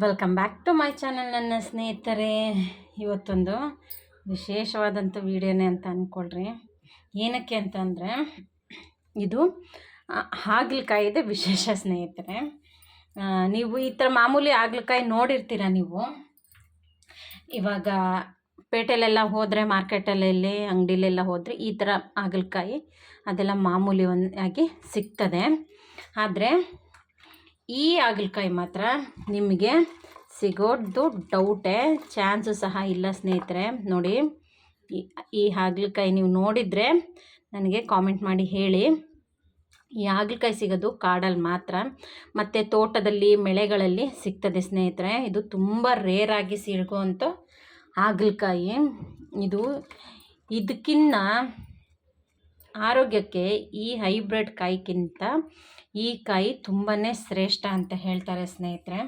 Welcome back to my channel ನನ್ನ ಸ್ನೇಹಿತರೆ. ಇವತ್ತೊಂದು ವಿಶೇಷವಾದಂಥ ವಿಡಿಯೋನೇ ಅಂತ ಅಂದ್ಕೊಳ್ರಿ ಏನಕ್ಕೆ ಅಂತಂದರೆ ಇದು ಹಾಗಲಕಾಯಿದೆ ವಿಶೇಷ ಸ್ನೇಹಿತರೆ. ನೀವು ಈ ಥರ ಮಾಮೂಲಿ ಹಾಗಲಕಾಯಿ ನೋಡಿರ್ತೀರ ನೀವು? ಇವಾಗ ಪೇಟೆಲೆಲ್ಲ ಹೋದರೆ, ಮಾರ್ಕೆಟಲ್ಲೆಲ್ಲಿ, ಅಂಗಡಿಲೆಲ್ಲ ಹೋದರೆ ಈ ಥರ ಹಾಗಲಕಾಯಿ ಅದೆಲ್ಲ ಮಾಮೂಲಿ ಒಂದಾಗಿ ಸಿಗ್ತದೆ. ಆದರೆ ಈ ಹಾಗಲಕಾಯಿ ಮಾತ್ರ ನಿಮಗೆ ಸಿಗೋದು ಡೌಟೇ ಚಾನ್ಸು ಸಹ ಇಲ್ಲ ಸ್ನೇಹಿತರೆ. ನೋಡಿ, ಈ- ಹಾಗಲಕಾಯಿ ನೀವು ನೋಡಿದರೆ ನನಗೆ ಕಾಮೆಂಟ್ ಮಾಡಿ ಹೇಳಿ. ಈ ಹಾಗಲಕಾಯಿ ಸಿಗೋದು ಕಾಡಲ್ಲಿ ಮಾತ್ರ, ಮತ್ತು ತೋಟದಲ್ಲಿ, ಮೆಳೆಗಳಲ್ಲಿ ಸಿಗ್ತದೆ ಸ್ನೇಹಿತರೆ. ಇದು ತುಂಬ ರೇರಾಗಿ ಸಿಗುವಂಥ ಹಾಗಲಕಾಯಿ. ಇದು ಇದಕ್ಕಿನ್ನ ಆರೋಗ್ಯಕ್ಕೆ ಈ ಹೈಬ್ರಿಡ್ ಕಾಯಿಗಿಂತ ಈ ಕಾಯಿ ತುಂಬಾ ಶ್ರೇಷ್ಠ ಅಂತ ಹೇಳ್ತಾರೆ ಸ್ನೇಹಿತರೆ.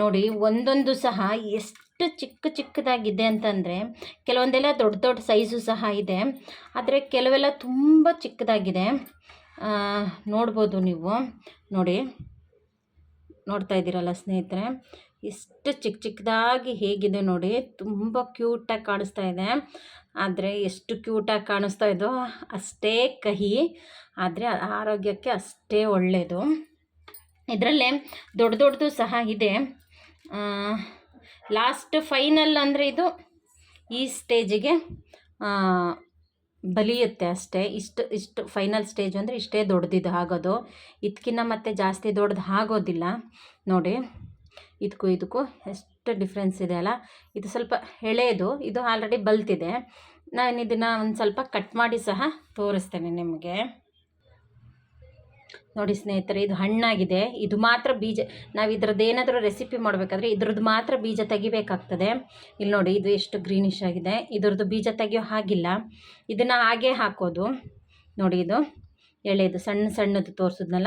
ನೋಡಿ, ಒಂದೊಂದು ಸಹ ಎಷ್ಟು ಚಿಕ್ಕ ಚಿಕ್ಕದಾಗಿದೆ ಅಂತಂದರೆ, ಕೆಲವೊಂದೆಲ್ಲ ದೊಡ್ಡ ದೊಡ್ಡ ಸೈಜು ಸಹ ಇದೆ, ಆದರೆ ಕೆಲವೆಲ್ಲ ತುಂಬ ಚಿಕ್ಕದಾಗಿದೆ. ನೋಡ್ಬೋದು ನೀವು. ನೋಡಿ, ನೋಡ್ತಾ ಇದ್ದೀರಲ್ಲ ಸ್ನೇಹಿತರೆ. ಎಷ್ಟು ಚಿಕ್ಕ ಚಿಕ್ಕದಾಗಿ ಹೇಗಿದೆ ನೋಡಿ, ತುಂಬ ಕ್ಯೂಟಾಗಿ ಕಾಣಿಸ್ತಾ ಇದೆ. ಆದರೆ ಎಷ್ಟು ಕ್ಯೂಟಾಗಿ ಕಾಣಿಸ್ತಾ ಇದೋ ಅಷ್ಟೇ ಕಹಿ, ಆದರೆ ಆರೋಗ್ಯಕ್ಕೆ ಅಷ್ಟೇ ಒಳ್ಳೆಯದು ಇದರಲ್ಲೇ ದೊಡ್ಡ ದೊಡ್ಡದು ಸಹ ಇದೆ. ಲಾಸ್ಟ್ ಫೈನಲ್ ಅಂದರೆ ಇದು ಈ ಸ್ಟೇಜಿಗೆ ಬಲಿಯುತ್ತೆ ಅಷ್ಟೇ. ಇಷ್ಟು ಇಷ್ಟು ಫೈನಲ್ ಸ್ಟೇಜ್ ಅಂದರೆ ಇಷ್ಟೇ ದೊಡ್ಡದಿದ್ದು ಆಗೋದು. ಇದಕ್ಕಿಂತ ಮತ್ತೆ ಜಾಸ್ತಿ ದೊಡ್ಡದು ಆಗೋದಿಲ್ಲ. ನೋಡಿ ಇದಕ್ಕೂ ಇದಕ್ಕೂ ಎಷ್ಟು ಡಿಫ್ರೆನ್ಸ್ ಇದೆ ಅಲ್ಲ? ಇದು ಸ್ವಲ್ಪ ಎಳೆದು ಇದು ಆಲ್ರೆಡಿ ಬಲ್ತಿದೆ. ನಾನು ಇದನ್ನು ಒಂದು ಸ್ವಲ್ಪ ಕಟ್ ಮಾಡಿ ಸಹ ತೋರಿಸ್ತೇನೆ ನಿಮಗೆ. ನೋಡಿ ಸ್ನೇಹಿತರೆ, ಇದು ಹಣ್ಣಾಗಿದೆ. ಇದು ಮಾತ್ರ ಬೀಜ, ನಾವು ಇದ್ರದ್ದು ಏನಾದರೂ ರೆಸಿಪಿ ಮಾಡಬೇಕಾದ್ರೆ ಇದ್ರದ್ದು ಮಾತ್ರ ಬೀಜ ತೆಗಿಬೇಕಾಗ್ತದೆ. ಇಲ್ಲಿ ನೋಡಿ, ಇದು ಎಷ್ಟು ಗ್ರೀನಿಶ್ ಆಗಿದೆ. ಇದ್ರದ್ದು ಬೀಜ ತೆಗಿಯೋ ಹಾಗಿಲ್ಲ. ಇದನ್ನು ಹಾಗೇ ಹಾಕೋದು. ನೋಡಿ ಇದು ಎಳೆಯದು ಸಣ್ಣ ಸಣ್ಣದು ತೋರಿಸಿದ್ನಲ್ಲ?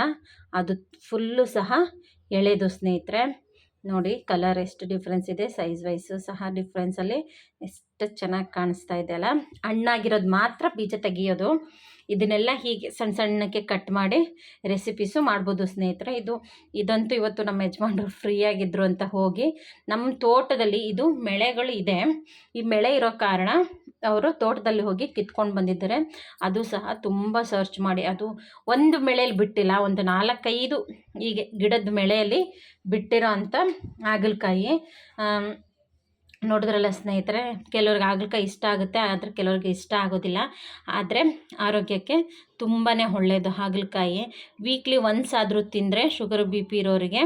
ಅದು ಫುಲ್ಲು ಸಹ ಎಳೆಯದು ಸ್ನೇಹಿತರೆ. ನೋಡಿ ಕಲರ್ ಎಷ್ಟು ಡಿಫ್ರೆನ್ಸ್ ಇದೆ ಸೈಜ್ ವೈಸು ಸಹ ಡಿಫ್ರೆನ್ಸಲ್ಲಿ ಎಷ್ಟು ಚೆನ್ನಾಗಿ ಕಾಣಿಸ್ತಾ ಇದೆ ಅಲ್ಲ. ಹಣ್ಣಾಗಿರೋದು ಮಾತ್ರ ಬೀಜ ತೆಗಿಯೋದು. ಇದನ್ನೆಲ್ಲ ಹೀಗೆ ಸಣ್ಣ ಸಣ್ಣಕ್ಕೆ ಕಟ್ ಮಾಡಿ ರೆಸಿಪೀಸು ಮಾಡ್ಬೋದು ಸ್ನೇಹಿತರೆ. ಇದು, ಇದಂತೂ ಇವತ್ತು ನಮ್ಮ ಯಜಮಾನ್ರು ಆಗಿದ್ರು ಅಂತ ಹೋಗಿ ನಮ್ಮ ತೋಟದಲ್ಲಿ ಇದು, ಮೆಳೆಗಳು ಇದೆ. ಈ ಮೆಳೆ ಇರೋ ಕಾರಣ ಅವರು ತೋಟದಲ್ಲಿ ಹೋಗಿ ಕಿತ್ಕೊಂಡು ಬಂದಿದ್ದಾರೆ. ಅದು ಸಹ ತುಂಬ ಸರ್ಚ್ ಮಾಡಿ, ಅದು ಒಂದು ಮೆಳೆಯಲ್ಲಿ ಬಿಟ್ಟಿಲ್ಲ, ಒಂದು ನಾಲ್ಕೈದು ಹೀಗೆ ಗಿಡದ ಮೆಳೆಯಲ್ಲಿ ಬಿಟ್ಟಿರೋ ಅಂಥ ಹಾಗಲಕಾಯಿ. ನೋಡಿದ್ರಲ್ಲ ಸ್ನೇಹಿತರೆ, ಕೆಲವ್ರಿಗೆ ಹಾಗಲಕಾಯಿ ಇಷ್ಟ ಆಗುತ್ತೆ, ಆದರೆ ಕೆಲವ್ರಿಗೆ ಇಷ್ಟ ಆಗೋದಿಲ್ಲ. ಆದರೆ ಆರೋಗ್ಯಕ್ಕೆ ತುಂಬಾ ಒಳ್ಳೆಯದು ಹಾಗಲಕಾಯಿ. ವೀಕ್ಲಿ ಒನ್ಸ್ ಆದರೂ ತಿಂದರೆ ಶುಗರ್ ಬಿ ಪಿ ಇರೋರಿಗೆ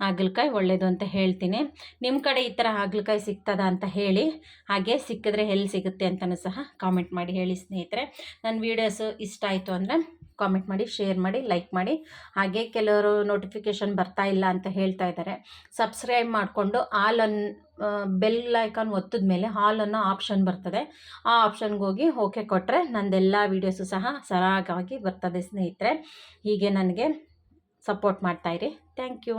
ಹಾಗಲಕಾಯಿ ಒಳ್ಳೆಯದು ಅಂತ ಹೇಳ್ತೀನಿ. ನಿಮ್ಮ ಕಡೆ ಈ ಥರ ಹಾಗಲಕಾಯಿ ಸಿಗ್ತದ ಅಂತ ಹೇಳಿ, ಹಾಗೆ ಸಿಕ್ಕಿದ್ರೆ ಎಲ್ಲಿ ಸಿಗುತ್ತೆ ಅಂತಲೂ ಸಹ ಕಾಮೆಂಟ್ ಮಾಡಿ ಹೇಳಿ ಸ್ನೇಹಿತರೆ. ನನ್ನ ವೀಡಿಯೋಸು ಇಷ್ಟ ಆಯಿತು ಅಂದರೆ ಕಾಮೆಂಟ್ ಮಾಡಿ ಶೇರ್ ಮಾಡಿ ಲೈಕ್ ಮಾಡಿ. ಹಾಗೆ ಕೆಲವರು ನೋಟಿಫಿಕೇಶನ್ ಬರ್ತಾ ಇಲ್ಲ ಅಂತ ಹೇಳ್ತಾ ಇದ್ದಾರೆ. ಸಬ್ಸ್ಕ್ರೈಬ್ ಮಾಡಿಕೊಂಡು ಆಲ್ ಅನ್ ಬೆಲ್ ಐಕಾನ್ ಒತ್ತಿದ ಮೇಲೆ ಹಾಲ್ ಅನ್ನೋ ಆಪ್ಷನ್ ಬರ್ತದೆ. ಆ ಆಪ್ಷನ್ಗೆ ಹೋಗಿ ಓಕೆ ಕೊಟ್ಟರೆ ನಂದೆಲ್ಲ ವೀಡಿಯೋಸು ಸಹ ಸರಾಗವಾಗಿ ಬರ್ತದೆ ಸ್ನೇಹಿತರೆ. ಹೀಗೆ ನನಗೆ ಸಪೋರ್ಟ್ ಮಾಡ್ತಾಯಿರಿ ಥ್ಯಾಂಕ್ ಯು